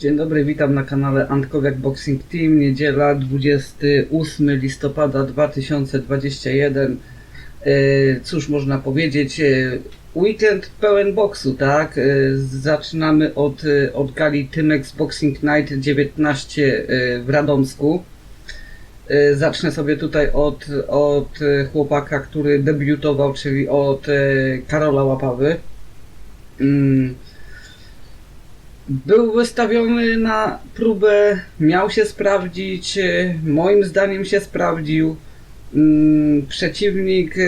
Dzień dobry, witam na kanale Antkowiak Boxing Team. Niedziela 28 listopada 2021. E, Cóż można powiedzieć? e, Weekend pełen boksu, tak? E, Zaczynamy od, od gali Tymex Boxing Night 19 e, w Radomsku. Zacznę sobie tutaj od, od chłopaka, który debiutował, czyli od Karola Łapawy. Mm. Był wystawiony na próbę, miał się sprawdzić, e, moim zdaniem się sprawdził. Mm, Przeciwnik e,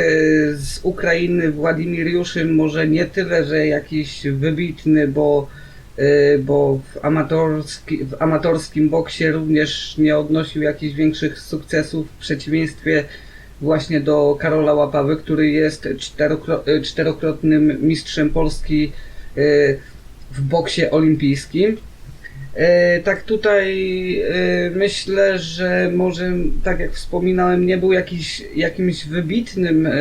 z Ukrainy, Władimir Juszyn, może nie tyle, że jakiś wybitny, bo, e, bo w, amatorski, w amatorskim boksie również nie odnosił jakichś większych sukcesów, w przeciwieństwie właśnie do Karola Łapawy, który jest czterokro, czterokrotnym mistrzem Polski w boksie olimpijskim. E, tak tutaj e, myślę, że może, tak jak wspominałem, nie był jakiś, jakimś wybitnym e,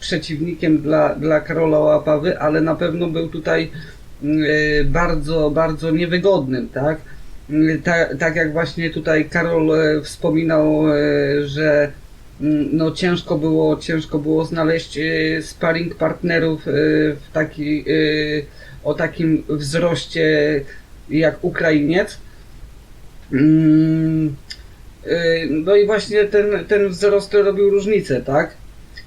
przeciwnikiem dla, dla Karola Łapawy, ale na pewno był tutaj e, bardzo, bardzo niewygodnym, tak? Ta, tak jak właśnie tutaj Karol e, wspominał, e, że mm, no ciężko było, ciężko było znaleźć sparring partnerów w taki, o takim wzroście jak Ukrainiec. Mm, y, No i właśnie ten, ten wzrost robił różnicę, tak?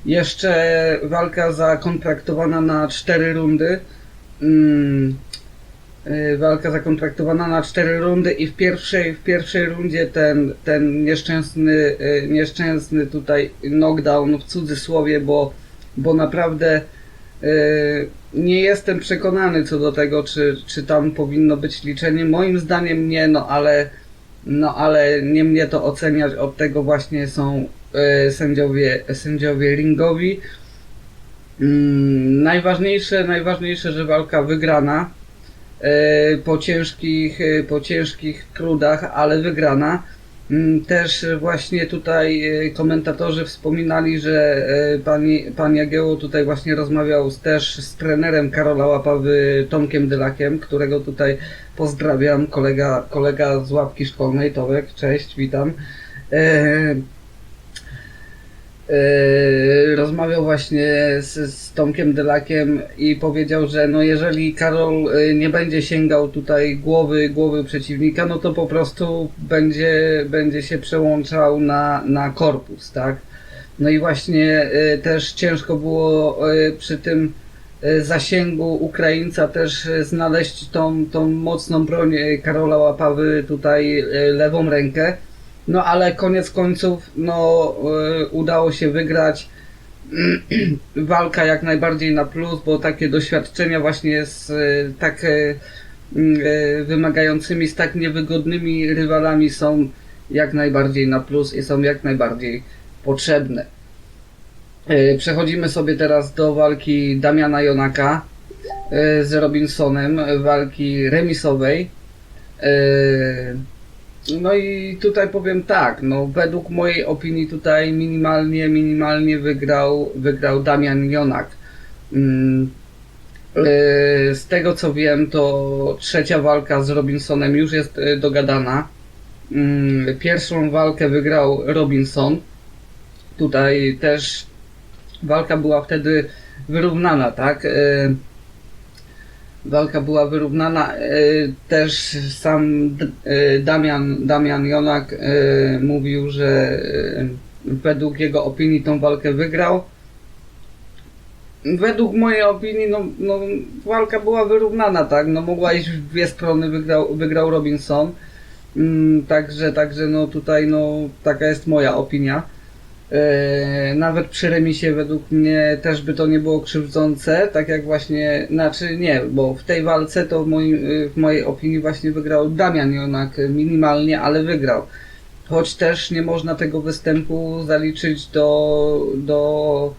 Jeszcze walka zakontraktowana na cztery rundy. Mm, y, Walka zakontraktowana na cztery rundy i w pierwszej, w pierwszej rundzie ten, ten nieszczęsny, y, nieszczęsny tutaj knockdown w cudzysłowie, bo, bo naprawdę nie jestem przekonany co do tego, czy, czy tam powinno być liczenie. Moim zdaniem nie, no ale, no ale nie mnie to oceniać. Od tego właśnie są e, sędziowie, sędziowie ringowi. Mm, najważniejsze, najważniejsze, że walka wygrana e, po ciężkich, po ciężkich trudach, ale wygrana. Mm, Też właśnie tutaj e, komentatorzy wspominali, że e, pani, pan Jagiełło tutaj właśnie rozmawiał też z trenerem Karola Łapawy Tomkiem Dylakiem, którego tutaj pozdrawiam, kolega, kolega z łapki szkolnej, Tomek, cześć, witam. E, rozmawiał właśnie z, z Tomkiem Dylakiem i powiedział, że no jeżeli Karol e, nie będzie sięgał tutaj głowy, głowy przeciwnika, no to po prostu będzie, będzie się przełączał na, na korpus, tak? No i właśnie e, też ciężko było e, przy tym zasięgu Ukraińca też znaleźć tą, tą mocną broń Karola Łapawy tutaj lewą rękę. No ale koniec końców no e, udało się wygrać. Walka jak najbardziej na plus, bo takie doświadczenia właśnie z e, tak e, wymagającymi, z tak niewygodnymi rywalami są jak najbardziej na plus i są jak najbardziej potrzebne. Przechodzimy sobie teraz do walki Damiana Jonaka z Robinsonem, walki remisowej. E, No i tutaj powiem tak, no według mojej opinii tutaj minimalnie, minimalnie wygrał, wygrał Damian Jonak. Mm, e, Z tego co wiem, to trzecia walka z Robinsonem już jest e, dogadana. Mm, Pierwszą walkę wygrał Robinson. Tutaj też walka była wtedy wyrównana, tak? Walka była wyrównana. e, Też sam e, Damian, Damian Jonak e, mówił, że według jego opinii tą walkę wygrał. Według mojej opinii, no, no walka była wyrównana, tak? No mogła iść w dwie strony, wygrał, wygrał Robinson. Mm, także, także no tutaj no taka jest moja opinia. E, nawet przy remisie według mnie też by to nie było krzywdzące, tak jak właśnie, znaczy nie, bo w tej walce to w, moim, w mojej opinii właśnie wygrał Damian Jonak minimalnie, ale wygrał. Choć też nie można tego występu zaliczyć do, do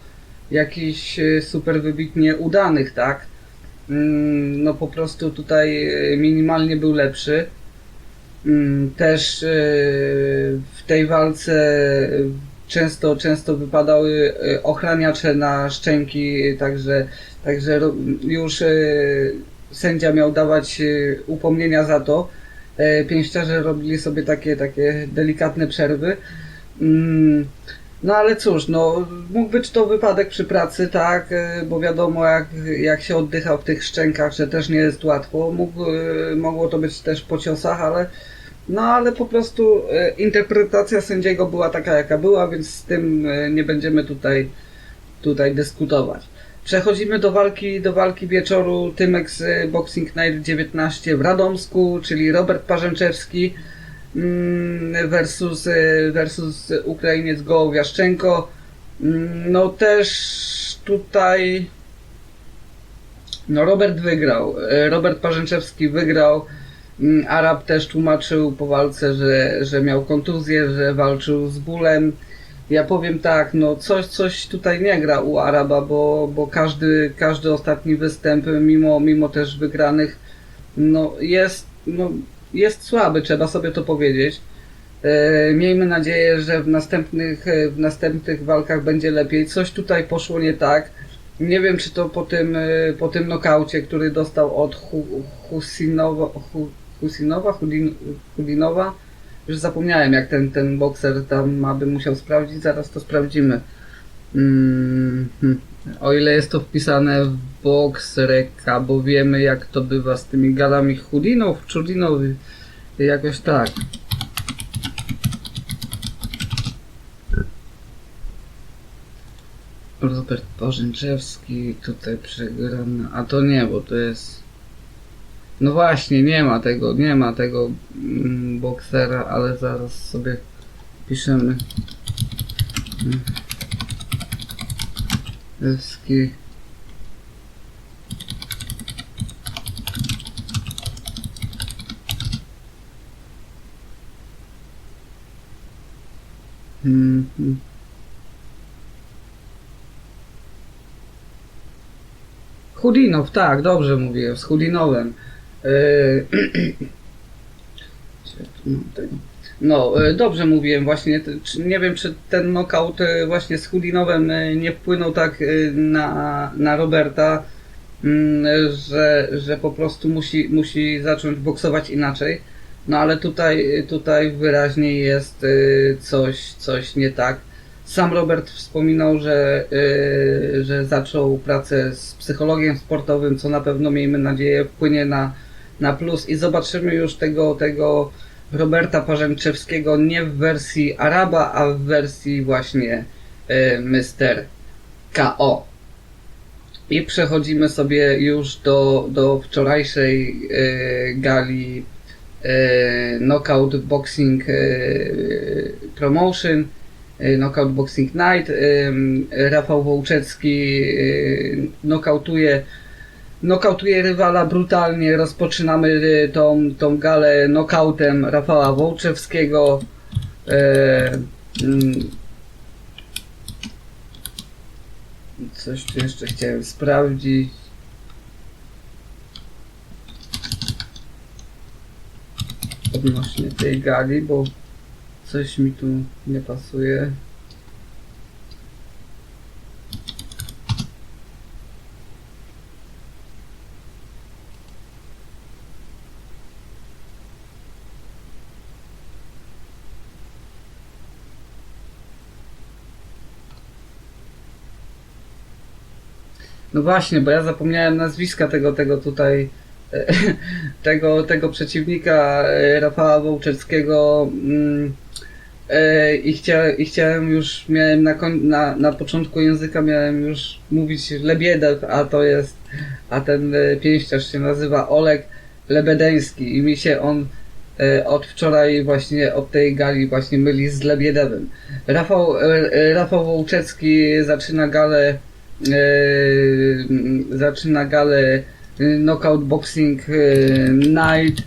jakichś super wybitnie udanych, tak? Mm, No po prostu tutaj minimalnie był lepszy. Mm, Też w tej walce często, często wypadały e, ochraniacze na szczęki, także, także już e, sędzia miał dawać e, upomnienia za to. e, pięściarze robili sobie takie, takie delikatne przerwy. Mm, No ale cóż, no mógł być to wypadek przy pracy, tak, e, bo wiadomo jak, jak się oddycha w tych szczękach, że też nie jest łatwo. Mógł, e, mogło to być też po ciosach, ale no ale po prostu e, interpretacja sędziego była taka jaka była, więc z tym e, nie będziemy tutaj, tutaj dyskutować. Przechodzimy do walki, do walki wieczoru Tymex e, Boxing Night 19 w Radomsku, czyli Robert Parzęczewski mm, versus, versus Ukrainiec Gołowiaszczenko. Mm, No też tutaj no Robert wygrał. Robert Parzęczewski wygrał. Mm, Arab też tłumaczył po walce, że, że miał kontuzję, że walczył z bólem. Ja powiem tak, no coś, coś tutaj nie gra u Araba, bo, bo każdy, każdy ostatni występ, mimo, mimo też wygranych, no jest, no jest słaby, trzeba sobie to powiedzieć. E, miejmy nadzieję, że w następnych, w następnych walkach będzie lepiej. Coś tutaj poszło nie tak. Nie wiem, czy to po tym, e, po tym nokaucie, który dostał od Hu, Husinowa, Hu, Husinowa, Hudin, Hudinowa. Już zapomniałem, jak ten, ten bokser tam aby musiał sprawdzić. Zaraz to sprawdzimy. Mm, hmm. O ile jest to wpisane w box reka, bo wiemy jak to bywa z tymi galami Hudinów, Czudinów, jakoś tak. Robert Bożęczewski tutaj przegrany, a to nie, bo to jest... No właśnie, nie ma tego, nie ma tego mm, boksera, ale zaraz sobie piszemy. Mm. Lewski. Mhm. Hudinow, tak, dobrze mówię, z Hudinowem. Tego? No, e, dobrze mówiłem właśnie. Nie wiem, czy ten knockout e, właśnie z Hudinowem e, nie wpłynął tak e, na, na Roberta, mm, że, że po prostu musi, musi zacząć boksować inaczej. No ale tutaj, tutaj wyraźnie jest e, coś, coś nie tak. Sam Robert wspominał, że, e, że zaczął pracę z psychologiem sportowym, co na pewno miejmy nadzieję wpłynie na, na plus i zobaczymy już tego, tego Roberta Parzęczewskiego nie w wersji Araba, a w wersji właśnie e, Mr. KO. I przechodzimy sobie już do, do wczorajszej e, gali e, Knockout Boxing e, Promotion, Knockout Boxing Night. Rafał Wołczewski nokautuje nokautuje rywala brutalnie. Rozpoczynamy y, tą, tą galę nokautem Rafała Wołczewskiego. E, mm, coś tu jeszcze chciałem sprawdzić. Odnośnie tej gali, bo coś mi tu nie pasuje. No właśnie, bo ja zapomniałem nazwiska tego, tego tutaj, e, tego, tego przeciwnika e, Rafała Wołczewskiego mm, e, i, chcia, i chciałem już, miałem na, koń, na, na początku języka miałem już mówić Lebiedew, a to jest, a ten pięściarz się nazywa Oleg Lebedeński i mi się on od wczoraj właśnie od tej gali właśnie myli z Lebiedewem. Rafał, Rafał Wołczewski zaczyna galę zaczyna galę e, Knockout Boxing e, Night.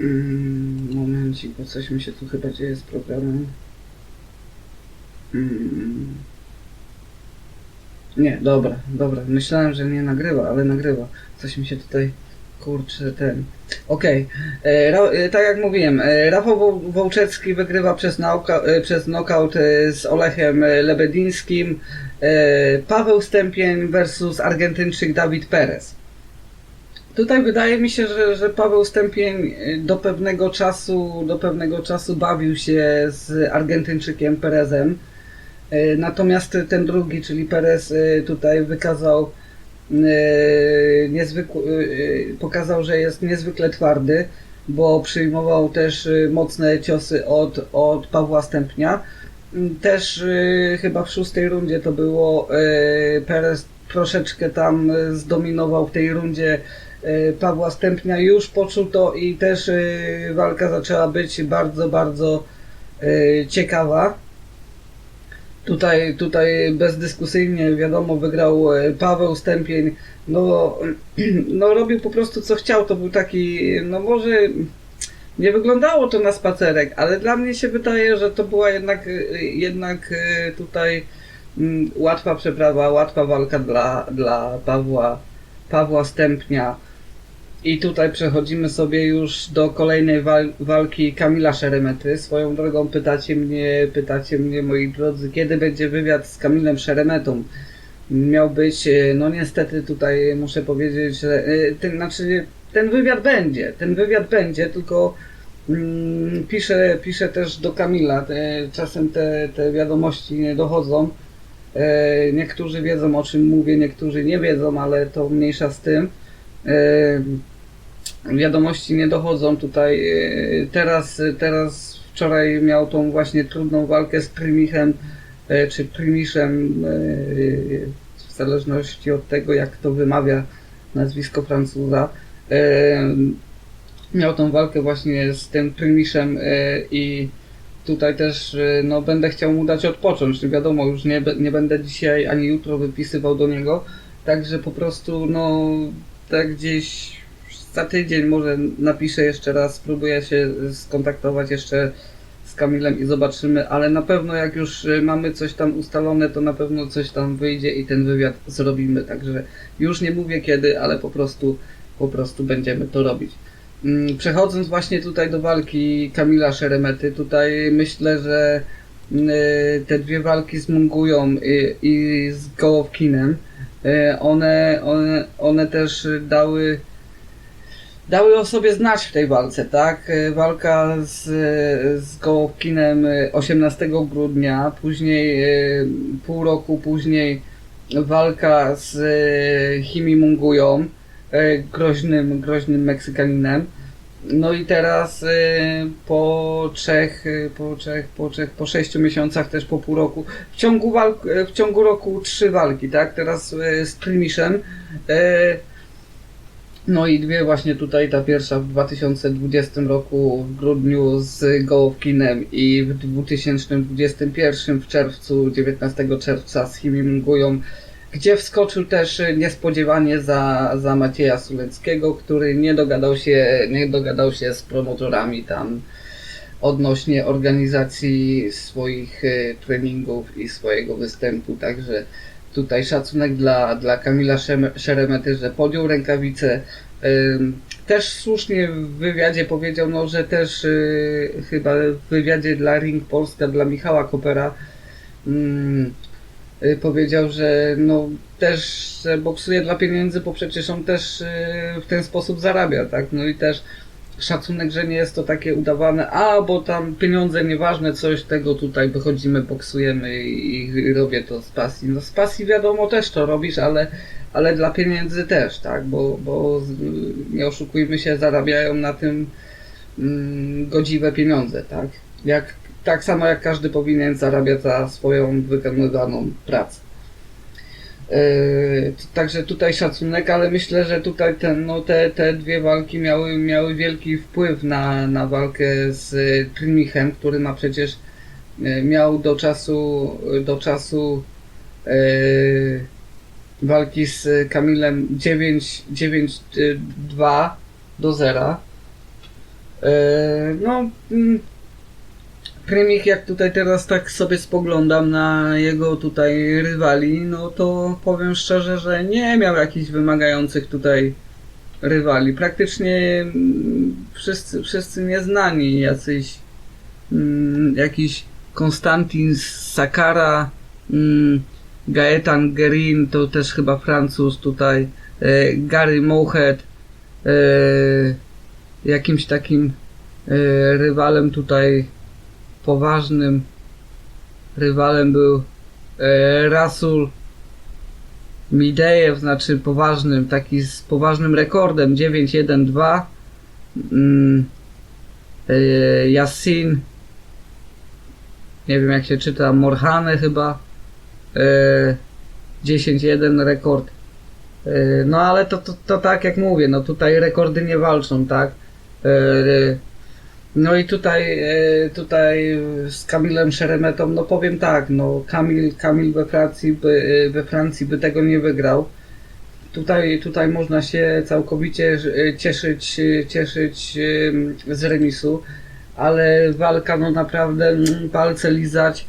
Mm, Momencik, bo coś mi się tu chyba dzieje z programem. Mm. Nie, dobra, dobra. Myślałem, że nie nagrywa, ale nagrywa. Coś mi się tutaj kurczę, ten. Okej, E, Ra- e, tak jak mówiłem, e, Rafał Woł- Wołczewski wygrywa przez, nauka, e, przez knockout e, z Olechem e, Lebedińskim. E, Paweł Stępień versus Argentyńczyk Dawid Perez. Tutaj wydaje mi się, że, że Paweł Stępień e, do pewnego czasu, do pewnego czasu bawił się z Argentyńczykiem Perezem. E, Natomiast ten drugi, czyli Perez, e, tutaj wykazał e, niezwykły, e, pokazał, że jest niezwykle twardy, bo przyjmował też mocne ciosy od, od Pawła Stępnia. Też chyba w szóstej rundzie to było Perez troszeczkę tam zdominował w tej rundzie Pawła Stępnia. Już poczuł to i też walka zaczęła być bardzo, bardzo ciekawa. Tutaj, tutaj bezdyskusyjnie wiadomo wygrał e, Paweł Stępień. No, no robił po prostu co chciał. To był taki, no może nie wyglądało to na spacerek, ale dla mnie się wydaje, że to była jednak, e, jednak e, tutaj mm, łatwa przeprawa, łatwa walka dla, dla Pawła, Pawła Stępnia. I tutaj przechodzimy sobie już do kolejnej wal- walki Kamila Szeremety. Swoją drogą pytacie mnie, pytacie mnie moi drodzy, kiedy będzie wywiad z Kamilem Szeremetą? Miał być, e, no niestety tutaj muszę powiedzieć, że e, ten, znaczy, ten wywiad będzie, ten wywiad będzie, tylko mm, piszę, piszę też do Kamila, te, czasem te, te wiadomości nie dochodzą. E, niektórzy wiedzą o czym mówię, niektórzy nie wiedzą, ale to mniejsza z tym. Wiadomości nie dochodzą tutaj. e, Teraz, teraz wczoraj miał tą właśnie trudną walkę z Primichem, e, czy Primiszem, e, w zależności od tego, jak to wymawia nazwisko Francuza. Miał tą walkę właśnie z tym Primiszem i tutaj też no, będę chciał mu dać odpocząć. Wiadomo, już nie, nie będę dzisiaj ani jutro wypisywał do niego, także po prostu no tak gdzieś za tydzień może napiszę jeszcze raz, spróbuję się skontaktować jeszcze z Kamilem i zobaczymy, ale na pewno jak już y, mamy coś tam ustalone, to na pewno coś tam wyjdzie i ten wywiad zrobimy, także już nie mówię kiedy, ale po prostu po prostu będziemy to robić. Mm, Przechodząc właśnie tutaj do walki Kamila Szeremety, tutaj myślę, że mm, y, te dwie walki z Mungują i, i z Gołowkinem, y, one, one, one też dały dały o sobie znać w tej walce, tak? E, Walka z, z Gołowkinem e, 18 grudnia, później e, pół roku później walka z e, Himi Mungują, e, groźnym, groźnym Meksykaninem. No i teraz e, po trzech, e, po trzech, po trzech, po sześciu miesiącach, też po pół roku, w ciągu, walk, e, w ciągu roku trzy walki, tak? Teraz e, z Primiszem. No i dwie właśnie tutaj, ta pierwsza w 2020 roku w grudniu z Gołowkinem i w 2021 w czerwcu, 19 czerwca z Himimungują, gdzie wskoczył też niespodziewanie za, za Macieja Suleckiego, który nie dogadał się, nie dogadał się z promotorami tam odnośnie organizacji swoich e, treningów i swojego występu, także tutaj szacunek dla, dla Kamila Szeremety, że podjął rękawice. Też słusznie w wywiadzie powiedział, no, że też y, chyba w wywiadzie dla Ring Polska, dla Michała Kopera y, powiedział, że no też boksuje dla pieniędzy, bo przecież on też y, w ten sposób zarabia, tak? No i też szacunek, że nie jest to takie udawane, a bo tam pieniądze nieważne, coś tego tutaj wychodzimy, boksujemy i, i robię to z pasji. No z pasji wiadomo też to robisz, ale, ale dla pieniędzy też, tak, bo, bo nie oszukujmy się, zarabiają na tym mm, godziwe pieniądze, tak. Jak, tak samo jak każdy powinien zarabiać za swoją wykonywaną pracę. Yy, Także tutaj szacunek, ale myślę, że tutaj ten, no te, te dwie walki miały, miały wielki wpływ na, na walkę z Trimichem, który ma przecież y, miał do czasu do czasu yy, walki z Kamilem 9, 9 y, 2 do 0. Yy, no Krymik, jak tutaj teraz tak sobie spoglądam na jego tutaj rywali, no to powiem szczerze, że nie miał jakichś wymagających tutaj rywali. Praktycznie mm, wszyscy, wszyscy nieznani, jacyś mm, jakiś Konstantin Sakara, mm, Gaetan Gerin, to też chyba Francuz tutaj, e, Gary Mohead, e, jakimś takim e, rywalem tutaj poważnym rywalem był e, Rasul Midejew, znaczy poważnym, taki z poważnym rekordem 9-1-2 mm, e, Yassin nie wiem jak się czyta Morhane chyba e, 10-1 rekord. E, no ale to, to, to tak jak mówię no tutaj rekordy nie walczą tak no i tutaj, e, tutaj z Kamilem Szeremetą, no powiem tak, no Kamil, Kamil we Francji by, e, we Francji by tego nie wygrał. Tutaj, tutaj można się całkowicie e, cieszyć, cieszyć z remisu, ale walka no naprawdę mm, palce lizać,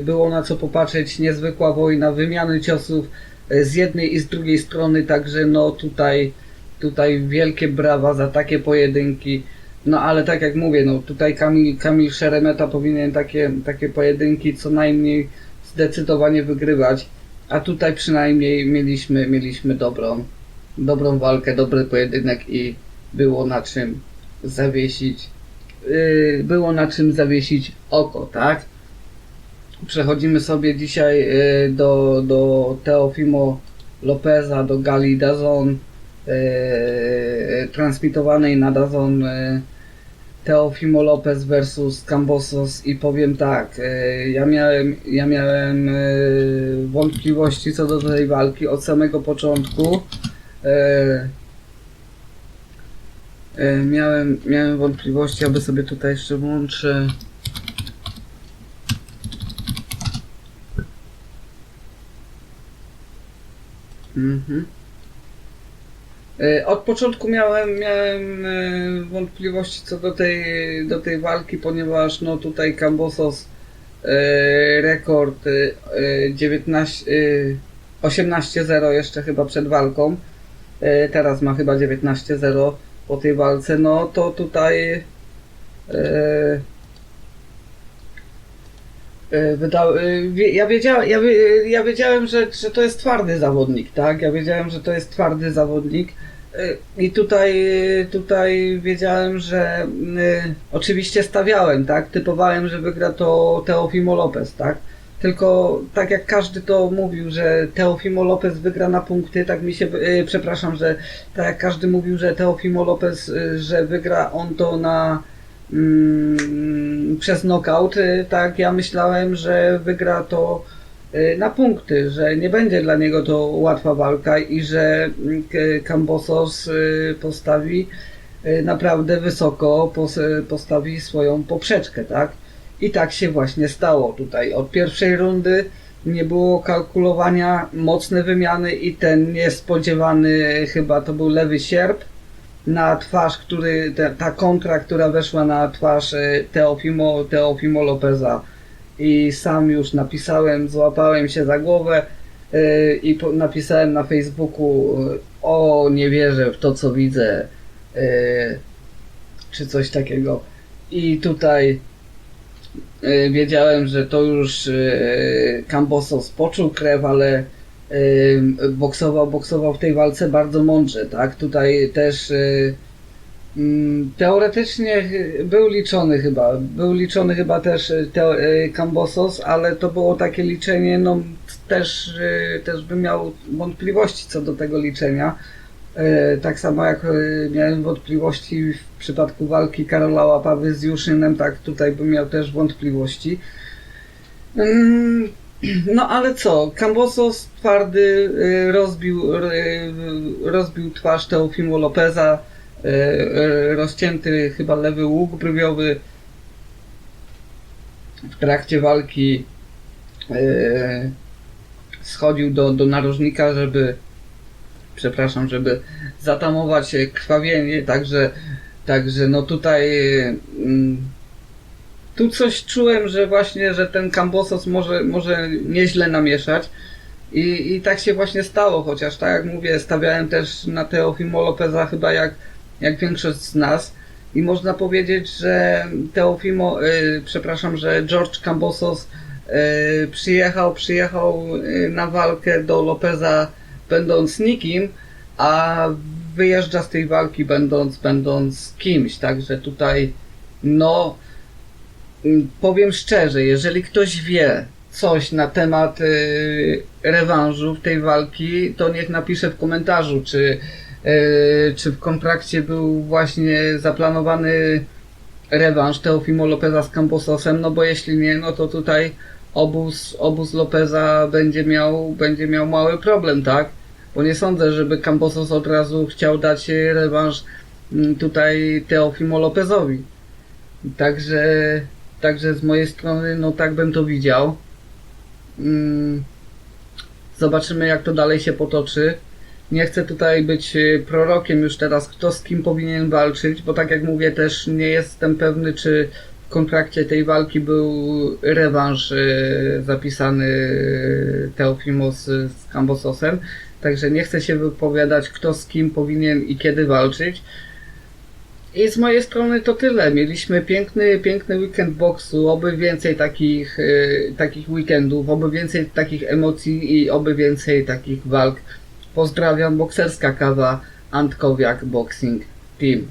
było na co popatrzeć, niezwykła wojna, wymiany ciosów z jednej i z drugiej strony, także no tutaj, tutaj wielkie brawa za takie pojedynki. No ale tak jak mówię, no tutaj Kamil, Kamil Szeremeta powinien takie, takie pojedynki co najmniej zdecydowanie wygrywać, a tutaj przynajmniej mieliśmy, mieliśmy dobrą, dobrą walkę, dobry pojedynek i było na czym zawiesić, yy, było na czym zawiesić oko, tak? Przechodzimy sobie dzisiaj yy, do, do Teofimo Lopeza, do Gali Dazon, yy, transmitowanej na Dazon yy, Teofimo Lopez versus Cambosos i powiem tak, e, ja miałem, ja miałem e, wątpliwości co do tej walki od samego początku. E, Miałem, miałem wątpliwości, aby sobie tutaj jeszcze włączę. Mhm. E, Od początku miałem, miałem e, wątpliwości co do tej, do tej walki, ponieważ no tutaj Cambosos e, rekord e, 19, e, 18-0 jeszcze chyba przed walką. Teraz ma chyba 19-0 po tej walce. No to tutaj e, e, Wyda, e, wie- ja, wiedziałem, ja, ja wiedziałem, że, że to jest twardy zawodnik, tak? Ja wiedziałem, że to jest twardy zawodnik. E, I tutaj, tutaj wiedziałem, że oczywiście stawiałem, tak? Typowałem, że wygra to Teofimo Lopez, tak? Tylko tak jak każdy to mówił, że Teofimo Lopez wygra na punkty, tak mi się, przepraszam, że tak jak każdy mówił, że Teofimo Lopez, że wygra on to na mm, przez knockout, e, tak ja myślałem, że wygra to e, na punkty, że nie będzie dla niego to łatwa walka i że mm, Kambosos e, postawi naprawdę wysoko, pos- postawi swoją poprzeczkę, tak? I tak się właśnie stało tutaj. Od pierwszej rundy nie było kalkulowania, mocne wymiany i ten niespodziewany chyba to był lewy sierp na twarz, który, te, ta kontra, która weszła na twarz e, Teofimo, Teofimo Lopeza. I sam już napisałem, złapałem się za głowę e, i po, napisałem na Facebooku e, o nie wierzę w to co widzę czy coś takiego. I tutaj wiedziałem, że to już Cambosos poczuł krew, ale boksował, boksował w tej walce bardzo mądrze, tak? Tutaj też e, mm, teoretycznie był liczony chyba, był liczony chyba też e, Teo, e, Cambosos, ale to było takie liczenie, no też, też bym miał wątpliwości co do tego liczenia. Tak samo jak miałem wątpliwości w przypadku walki Karola Łapawy z Juszynem, tak tutaj bym miał też wątpliwości. No ale co, Cambosos twardy y, rozbił, y, rozbił twarz Teofimo Lopeza, y, rozcięty chyba lewy łuk brwiowy. W trakcie walki schodził do, do narożnika, żeby przepraszam, żeby zatamować krwawienie, także także no tutaj mm, tu coś czułem, że właśnie, że ten Cambosos może, może nieźle namieszać I, I tak się właśnie stało, chociaż tak jak mówię, stawiałem też na Teofimo Lopeza chyba jak, jak większość z nas. I można powiedzieć, że Teofimo, y, przepraszam, że George Cambosos y, przyjechał, przyjechał y, na walkę do Lopeza będąc nikim, a wyjeżdża z tej walki będąc, będąc kimś. Także tutaj, no, powiem szczerze, jeżeli ktoś wie coś na temat y, rewanżu tej walki, to niech napisze w komentarzu, czy, y, czy w kontrakcie był właśnie zaplanowany rewanż Teofimo Lopeza z Campososem, no bo jeśli nie, no to tutaj obóz, obóz Lopeza będzie miał, będzie miał mały problem, tak? Bo nie sądzę, żeby Camposos od razu chciał dać rewanż mm, tutaj Teofimo Lopezowi. Także, także z mojej strony, no tak bym to widział. Mm, Zobaczymy, jak to dalej się potoczy. Nie chcę tutaj być y, prorokiem już teraz, kto z kim powinien walczyć, bo tak jak mówię, też nie jestem pewny, czy w kontrakcie tej walki był rewanż y, zapisany y, Teofimo z, z Cambososem. Także nie chcę się wypowiadać, kto z kim powinien i kiedy walczyć. I z mojej strony to tyle. Mieliśmy piękny, piękny weekend boksu, oby więcej takich, y, takich weekendów, oby więcej takich emocji i oby więcej takich walk. Pozdrawiam, bokserska kawa, Antkowiak Boxing Team.